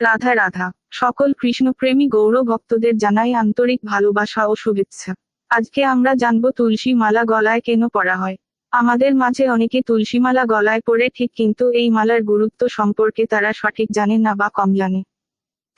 রাধা রাধা, সকল কৃষ্ণপ্রেমী গৌর ভক্তদের জানাই আন্তরিক ভালোবাসা ও শুভেচ্ছা। আজকে আমরা জানব তুলসী মালা গলায় কেন পরা হয়। আমাদের মাঝে অনেকে তুলসী মালা গলায় পরে ঠিক কিন্তু এই মালার গুরুত্ব সম্পর্কে তারা সঠিক জানে না বা কম জানে।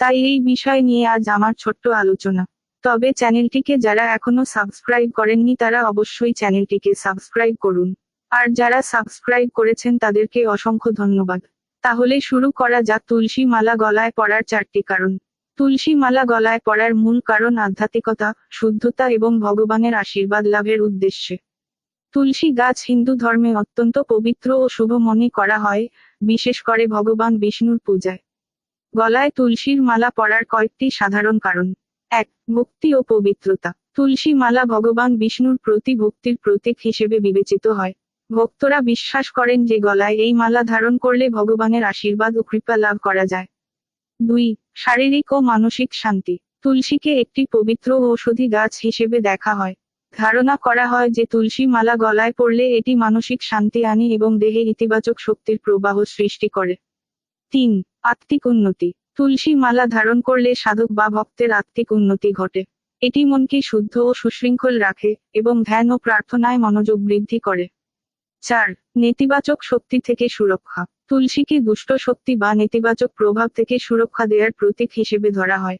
তাই এই বিষয় নিয়ে আজ আমার ছোট্ট আলোচনা। তবে চ্যানেলটিকে যারা এখনও সাবস্ক্রাইব করেননি তারা অবশ্যই চ্যানেলটিকে সাবস্ক্রাইব করুন। আর যারা সাবস্ক্রাইব করেছেন তাদেরকে অসংখ্য ধন্যবাদ। তাহলে শুরু করা যাক তুলসী মালা গলায় পড়ার চারটি কারণ। তুলসী মালা গলায় পড়ার মূল কারণ আধ্যাত্মিকতা, শুদ্ধতা এবং ভগবানের আশীর্বাদ লাভের উদ্দেশ্যে। তুলসী গাছ হিন্দু ধর্মে অত্যন্ত পবিত্র ও শুভ মনে করা হয়, বিশেষ করে ভগবান বিষ্ণুর পূজায়। গলায় তুলসীর মালা পরার কয়েকটি সাধারণ কারণ। এক, ভক্তি ও পবিত্রতা। তুলসী মালা ভগবান বিষ্ণুর প্রতি ভক্তির প্রতীক হিসেবে বিবেচিত হয়। ভক্তরা বিশ্বাস করেন যে গলায় এই মালা ধারণ করলে ভগবানের আশীর্বাদ ও কৃপা লাভ করা যায়। দুই, শারীরিক ও মানসিক শান্তি। তুলসীকে একটি পবিত্র ঔষধি গাছ হিসেবে দেখা হয়। ধারণা করা হয় যে তুলসী মালা গলায় পড়লে এটি মানসিক শান্তি আনে এবং দেহে ইতিবাচক শক্তির প্রবাহ সৃষ্টি করে। তিন, আত্মিক উন্নতি। তুলসী মালা ধারণ করলে সাধক বা ভক্তের আত্মিক উন্নতি ঘটে। এটি মনকে শুদ্ধ ও সুশৃঙ্খল রাখে এবং ধ্যান ও প্রার্থনায় মনোযোগ বৃদ্ধি করে। চার, নেতিবাচক শক্তি থেকে সুরক্ষা। তুলসীকে দুষ্ট শক্তি বা নেতিবাচক প্রভাব থেকে সুরক্ষা দেওয়ার প্রতীক হিসেবে ধরা হয়।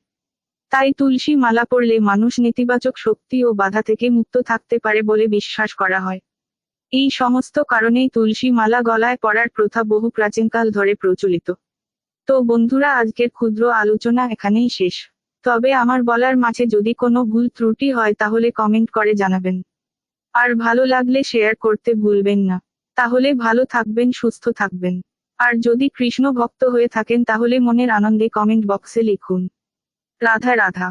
তাই তুলসী মালা পড়লে মানুষ নেতিবাচক শক্তি ও বাধা থেকে মুক্ত থাকতে পারে বলে বিশ্বাস করা হয়। এই সমস্ত কারণেই তুলসী মালা গলায় পড়ার প্রথা বহু প্রাচীনকাল ধরে প্রচলিত। তো বন্ধুরা, আজকের ক্ষুদ্র আলোচনা এখানেই শেষ। তবে আমার বলার মাঝে যদি কোনো ভুল ত্রুটি হয় তাহলে কমেন্ট করে জানাবেন। আর ভালো লাগলে শেয়ার করতে ভুলবেন না। তাহলে ভালো থাকবেন, সুস্থ থাকবেন। আর যদি কৃষ্ণ ভক্ত হয়ে থাকেন তাহলে মনের আনন্দে কমেন্ট বক্সে লিখুন। রাধা রাধা।